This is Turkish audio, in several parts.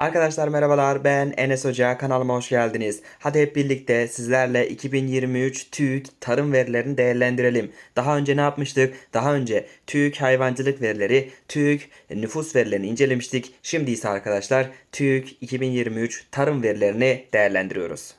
Arkadaşlar merhabalar ben Enes Hoca kanalıma hoş geldiniz. Hadi hep birlikte sizlerle 2023 TÜİK tarım verilerini değerlendirelim. Daha önce ne yapmıştık? Daha önce TÜİK hayvancılık verileri, TÜİK nüfus verilerini incelemiştik. Şimdi ise arkadaşlar TÜİK 2023 tarım verilerini değerlendiriyoruz.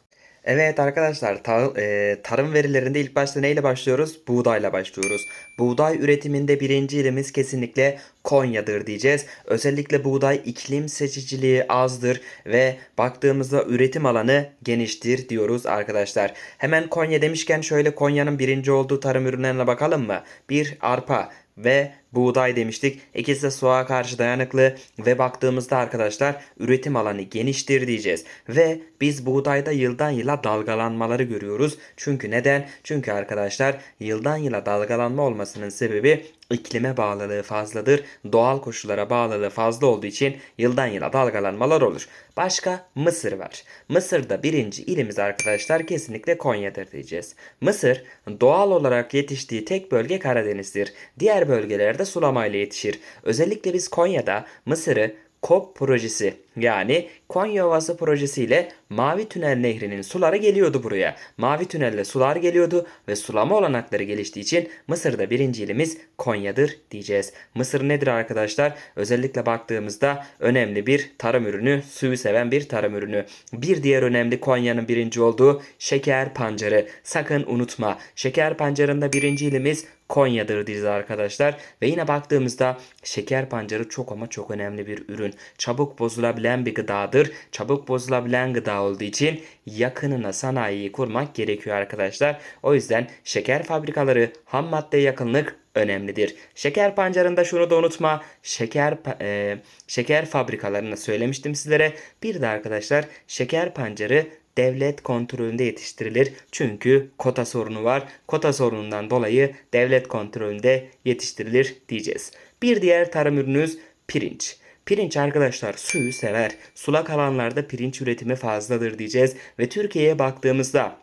Evet arkadaşlar ta- e, tarım verilerinde ilk başta neyle başlıyoruz? Buğdayla başlıyoruz. Buğday üretiminde birinci ilimiz kesinlikle Konya'dır diyeceğiz. Özellikle buğday iklim seçiciliği azdır ve baktığımızda üretim alanı geniştir diyoruz arkadaşlar. Hemen Konya demişken şöyle Konya'nın birinci olduğu tarım ürünlerine bakalım mı? Bir arpa ve buğday demiştik. İkisi de soğuğa karşı dayanıklı ve baktığımızda arkadaşlar üretim alanı geniştir diyeceğiz. Ve biz buğdayda yıldan yıla dalgalanmaları görüyoruz. Çünkü neden? Çünkü arkadaşlar yıldan yıla dalgalanma olmasının sebebi iklime bağlılığı fazladır. Doğal koşullara bağlılığı fazla olduğu için yıldan yıla dalgalanmalar olur. Başka Mısır var. Mısır'da birinci ilimiz arkadaşlar kesinlikle Konya'dır diyeceğiz. Mısır doğal olarak yetiştiği tek bölge Karadeniz'dir. Diğer bölgelerde sulamayla yetişir. Özellikle biz Konya'da Mısır'ı KOP projesi yani Konya Ovası projesiyle Mavi Tünel Nehri'nin suları geliyordu buraya. Mavi Tünel'le sular geliyordu ve sulama olanakları geliştiği için Mısır'da birinci ilimiz Konya'dır diyeceğiz. Mısır nedir arkadaşlar? Özellikle baktığımızda önemli bir tarım ürünü, suyu seven bir tarım ürünü. Bir diğer önemli Konya'nın birinci olduğu şeker pancarı. Sakın unutma. Şeker pancarında birinci ilimiz Konya'dır diyeceğiz arkadaşlar. Ve yine baktığımızda şeker pancarı çok ama çok önemli bir ürün. Çabuk bozulabilen bir gıdadır. Çabuk bozulabilen gıda olduğu için yakınına sanayiyi kurmak gerekiyor arkadaşlar. O yüzden şeker fabrikaları ham madde yakınlık önemlidir. Şeker pancarında şunu da unutma. Şeker e, şeker fabrikalarını söylemiştim sizlere. Bir de arkadaşlar şeker pancarı devlet kontrolünde yetiştirilir. Çünkü kota sorunu var. Kota sorunundan dolayı devlet kontrolünde yetiştirilir diyeceğiz. Bir diğer tarım ürünümüz pirinç. Pirinç arkadaşlar suyu sever. Sulak alanlarda pirinç üretimi fazladır diyeceğiz. Ve Türkiye'ye baktığımızda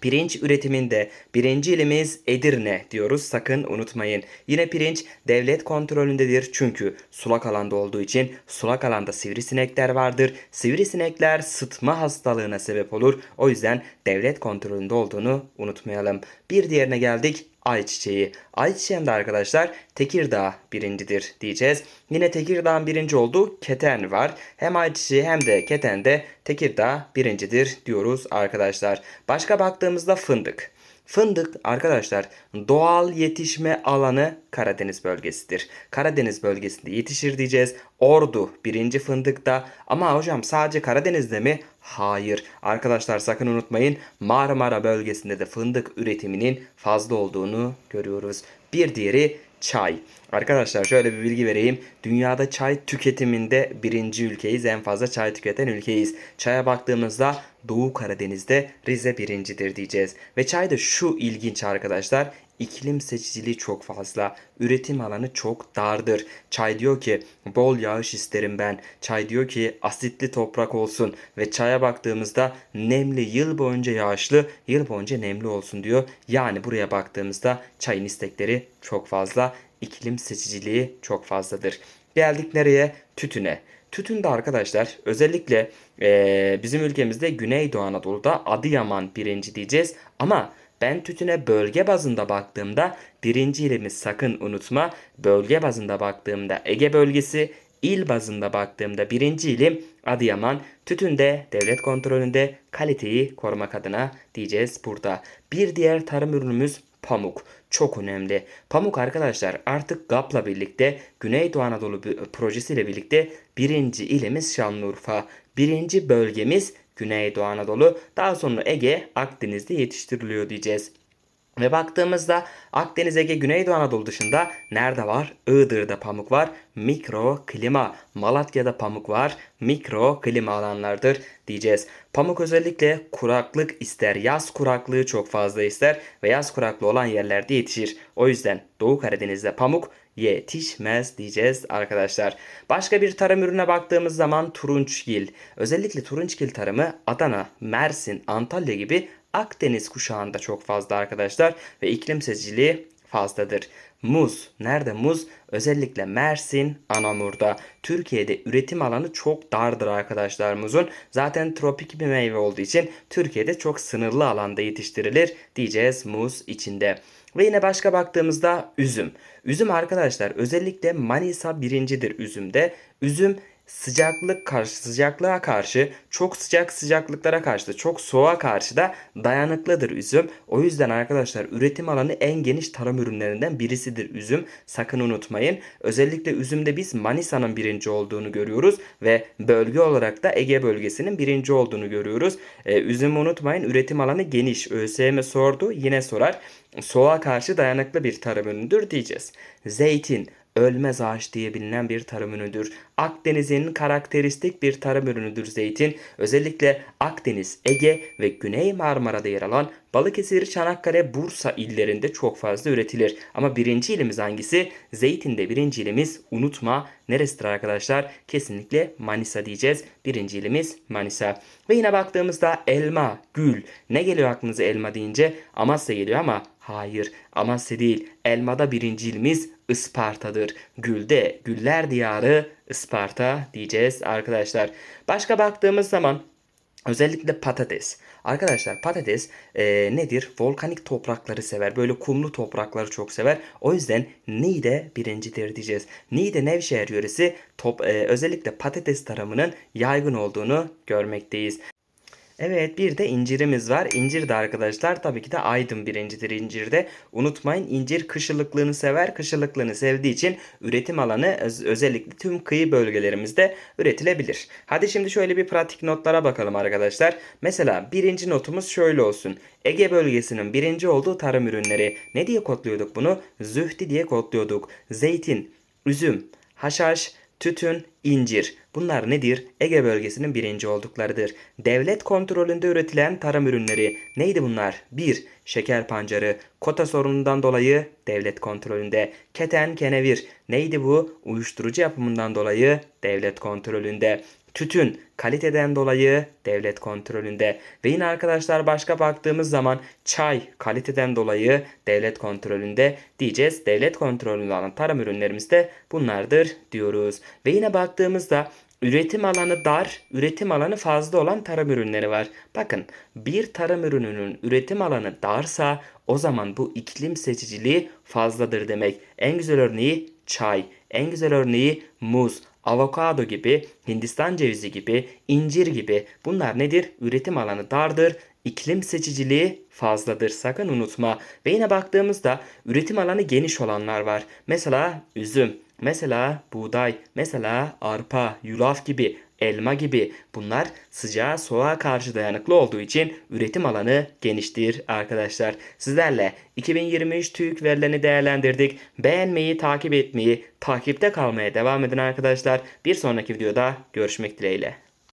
Pirinç üretiminde birinci ilimiz Edirne diyoruz sakın unutmayın. Yine pirinç devlet kontrolündedir çünkü sulak alanda olduğu için sulak alanda sivrisinekler vardır. Sivrisinekler sıtma hastalığına sebep olur. O yüzden devlet kontrolünde olduğunu unutmayalım. Bir diğerine geldik ayçiçeği. Ayçiçeğinde arkadaşlar Tekirdağ birincidir diyeceğiz. Yine Tekirdağ'ın birinci olduğu keten var. Hem ayçiçeği hem de ketende Tekirdağ birincidir diyoruz arkadaşlar. Başka baktığımızda fındık. Fındık arkadaşlar doğal yetişme alanı Karadeniz bölgesidir. Karadeniz bölgesinde yetişir diyeceğiz. Ordu birinci fındıkta ama hocam sadece Karadeniz'de mi? Hayır. Arkadaşlar sakın unutmayın Marmara bölgesinde de fındık üretiminin fazla olduğunu görüyoruz. Bir diğeri çay. Arkadaşlar şöyle bir bilgi vereyim. Dünyada çay tüketiminde birinci ülkeyiz. En fazla çay tüketen ülkeyiz. Çaya baktığımızda Doğu Karadeniz'de Rize birincidir diyeceğiz. Ve çay da şu ilginç arkadaşlar. İklim seçiciliği çok fazla. Üretim alanı çok dardır. Çay diyor ki bol yağış isterim ben. Çay diyor ki asitli toprak olsun. Ve çaya baktığımızda nemli yıl boyunca yağışlı, yıl boyunca nemli olsun diyor. Yani buraya baktığımızda çayın istekleri çok fazla. İklim seçiciliği çok fazladır. Geldik nereye? Tütüne. Tütün de arkadaşlar özellikle eee, bizim ülkemizde Güneydoğu Anadolu'da Adıyaman birinci diyeceğiz. Ama ben tütüne bölge bazında baktığımda birinci ilimiz sakın unutma. Bölge bazında baktığımda Ege bölgesi, il bazında baktığımda birinci ilim Adıyaman. Tütünde devlet kontrolünde kaliteyi korumak adına diyeceğiz burada. Bir diğer tarım ürünümüz pamuk. Çok önemli. Pamuk arkadaşlar artık GAP'la birlikte Güneydoğu Anadolu projesiyle birlikte birinci ilimiz Şanlıurfa. Birinci bölgemiz Güneydoğu Anadolu. Daha sonra Ege, Akdeniz'de yetiştiriliyor diyeceğiz. Ve baktığımızda Akdeniz, Ege, Güneydoğu Anadolu dışında nerede var? Iğdır'da pamuk var. Mikro klima. Malatya'da pamuk var. Mikro klima alanlardır diyeceğiz. Pamuk özellikle kuraklık ister. Yaz kuraklığı çok fazla ister ve yaz kuraklığı olan yerlerde yetişir. O yüzden Doğu Karadeniz'de pamuk yetişmez diyeceğiz arkadaşlar. Başka bir tarım ürüne baktığımız zaman turunçgil. Özellikle turunçgil tarımı Adana, Mersin, Antalya gibi Akdeniz kuşağında çok fazla arkadaşlar ve iklim seçiciliği fazladır. Muz. Nerede muz? Özellikle Mersin, Anamur'da. Türkiye'de üretim alanı çok dardır arkadaşlar muzun. Zaten tropik bir meyve olduğu için Türkiye'de çok sınırlı alanda yetiştirilir diyeceğiz muz içinde. Ve yine başka baktığımızda üzüm. Üzüm arkadaşlar özellikle Manisa birincidir üzümde. Üzüm sıcaklık karşı sıcaklığa karşı çok sıcak sıcaklıklara karşı da çok soğuğa karşı da dayanıklıdır üzüm. O yüzden arkadaşlar üretim alanı en geniş tarım ürünlerinden birisidir üzüm. Sakın unutmayın. Özellikle üzümde biz Manisa'nın birinci olduğunu görüyoruz ve bölge olarak da Ege bölgesinin birinci olduğunu görüyoruz. Ee, üzümü unutmayın üretim alanı geniş. ÖSYM sordu yine sorar. Soğuğa karşı dayanıklı bir tarım ürünüdür diyeceğiz. Zeytin ölmez ağaç diye bilinen bir tarım ürünüdür. Akdeniz'in karakteristik bir tarım ürünüdür zeytin. Özellikle Akdeniz, Ege ve Güney Marmara'da yer alan Balıkesir, Çanakkale, Bursa illerinde çok fazla üretilir. Ama birinci ilimiz hangisi? Zeytinde birinci ilimiz unutma. Neresidir arkadaşlar? Kesinlikle Manisa diyeceğiz. Birinci ilimiz Manisa. Ve yine baktığımızda elma, gül. Ne geliyor aklınıza elma deyince? Amasya geliyor ama hayır Amasya değil. Elmada birinci ilimiz Isparta'dır. Gülde güller diyarı Isparta diyeceğiz arkadaşlar. Başka baktığımız zaman özellikle patates. Arkadaşlar patates e, nedir? Volkanik toprakları sever. Böyle kumlu toprakları çok sever. O yüzden Niğde birincidir diyeceğiz. Niğde Nevşehir yöresi top, e, özellikle patates tarımının yaygın olduğunu görmekteyiz. Evet bir de incirimiz var. İncir de arkadaşlar tabii ki de Aydın birincidir incirde. Unutmayın incir kışılıklığını sever. Kışılıklığını sevdiği için üretim alanı öz- özellikle tüm kıyı bölgelerimizde üretilebilir. Hadi şimdi şöyle bir pratik notlara bakalım arkadaşlar. Mesela birinci notumuz şöyle olsun. Ege bölgesinin birinci olduğu tarım ürünleri. Ne diye kodluyorduk bunu? Zühti diye kodluyorduk. Zeytin, üzüm, haşhaş, tütün, incir. Bunlar nedir? Ege bölgesinin birinci olduklarıdır. Devlet kontrolünde üretilen tarım ürünleri. Neydi bunlar? 1. Şeker pancarı. Kota sorunundan dolayı devlet kontrolünde. Keten, kenevir. Neydi bu? Uyuşturucu yapımından dolayı devlet kontrolünde. Tütün kaliteden dolayı devlet kontrolünde. Ve yine arkadaşlar başka baktığımız zaman çay kaliteden dolayı devlet kontrolünde diyeceğiz. Devlet kontrolünde olan tarım ürünlerimiz de bunlardır diyoruz. Ve yine baktığımızda Üretim alanı dar, üretim alanı fazla olan tarım ürünleri var. Bakın bir tarım ürününün üretim alanı darsa o zaman bu iklim seçiciliği fazladır demek. En güzel örneği çay, en güzel örneği muz, avokado gibi, Hindistan cevizi gibi, incir gibi bunlar nedir? Üretim alanı dardır, iklim seçiciliği fazladır. Sakın unutma. Ve yine baktığımızda üretim alanı geniş olanlar var. Mesela üzüm, mesela buğday, mesela arpa, yulaf gibi, elma gibi bunlar sıcağa soğuğa karşı dayanıklı olduğu için üretim alanı geniştir arkadaşlar. Sizlerle 2023 TÜİK verilerini değerlendirdik. Beğenmeyi, takip etmeyi, takipte kalmaya devam edin arkadaşlar. Bir sonraki videoda görüşmek dileğiyle.